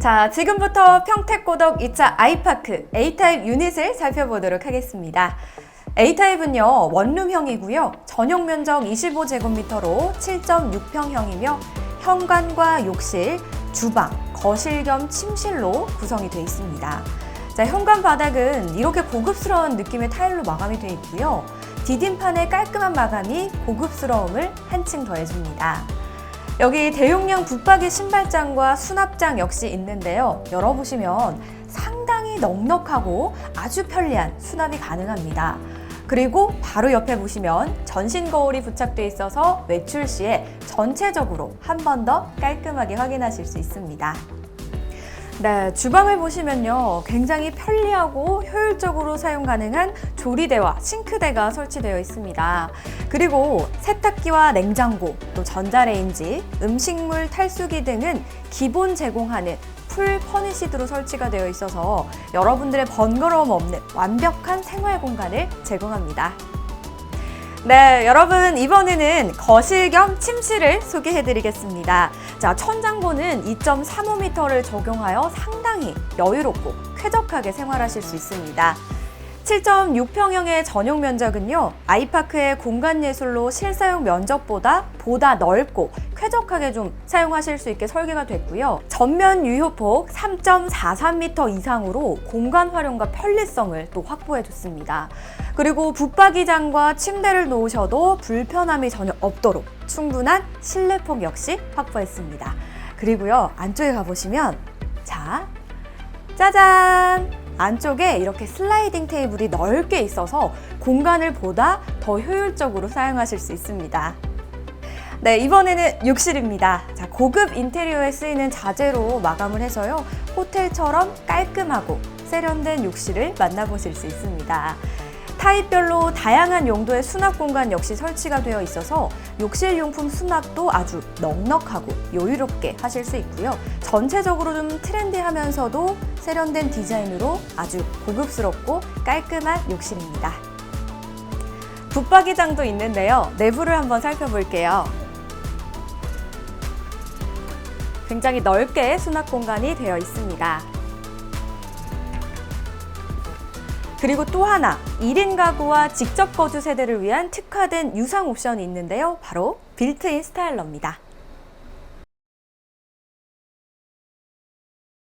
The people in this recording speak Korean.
자, 지금부터 평택고덕 2차 아이파크 A타입 유닛을 살펴보도록 하겠습니다. A타입은요, 원룸형이고요. 전용 면적 25제곱미터로 7.6평형이며 현관과 욕실, 주방, 거실 겸 침실로 구성이 되어 있습니다. 자, 현관 바닥은 이렇게 고급스러운 느낌의 타일로 마감이 되어 있고요. 디딤판의 깔끔한 마감이 고급스러움을 한층 더해줍니다. 여기 대용량 붙박이 신발장과 수납장 역시 있는데요. 열어보시면 상당히 넉넉하고 아주 편리한 수납이 가능합니다. 그리고 바로 옆에 보시면 전신 거울이 부착되어 있어서 외출 시에 전체적으로 한 번 더 깔끔하게 확인하실 수 있습니다. 네, 주방을 보시면요. 굉장히 편리하고 효율적으로 사용 가능한 조리대와 싱크대가 설치되어 있습니다. 그리고 세탁기와 냉장고, 또 전자레인지, 음식물 탈수기 등은 기본 제공하는 풀 퍼니시드로 설치가 되어 있어서 여러분들의 번거로움 없는 완벽한 생활 공간을 제공합니다. 네, 여러분 이번에는 거실 겸 침실을 소개해 드리겠습니다. 자, 천장고는 2.35m를 적용하여 상당히 여유롭고 쾌적하게 생활하실 수 있습니다. 7.6평형의 전용 면적은요, 아이파크의 공간 예술로 실사용 면적보다 보다 넓고 쾌적하게 좀 사용하실 수 있게 설계가 됐고요. 전면 유효폭 3.43m 이상으로 공간 활용과 편리성을 또 확보해 줬습니다. 그리고 붙박이장과 침대를 놓으셔도 불편함이 전혀 없도록 충분한 실내폭 역시 확보했습니다. 그리고요, 안쪽에 가보시면, 자, 짜잔! 안쪽에 이렇게 슬라이딩 테이블이 넓게 있어서 공간을 보다 더 효율적으로 사용하실 수 있습니다. 네, 이번에는 욕실입니다. 자, 고급 인테리어에 쓰이는 자재로 마감을 해서요. 호텔처럼 깔끔하고 세련된 욕실을 만나보실 수 있습니다. 타입별로 다양한 용도의 수납 공간 역시 설치가 되어 있어서 욕실 용품 수납도 아주 넉넉하고 여유롭게 하실 수 있고요. 전체적으로 좀 트렌디하면서도 세련된 디자인으로 아주 고급스럽고 깔끔한 욕실입니다. 붙박이장도 있는데요. 내부를 한번 살펴볼게요. 굉장히 넓게 수납 공간이 되어 있습니다. 그리고 또 하나, 1인 가구와 직접 거주 세대를 위한 특화된 유상 옵션이 있는데요. 바로 빌트인 스타일러입니다.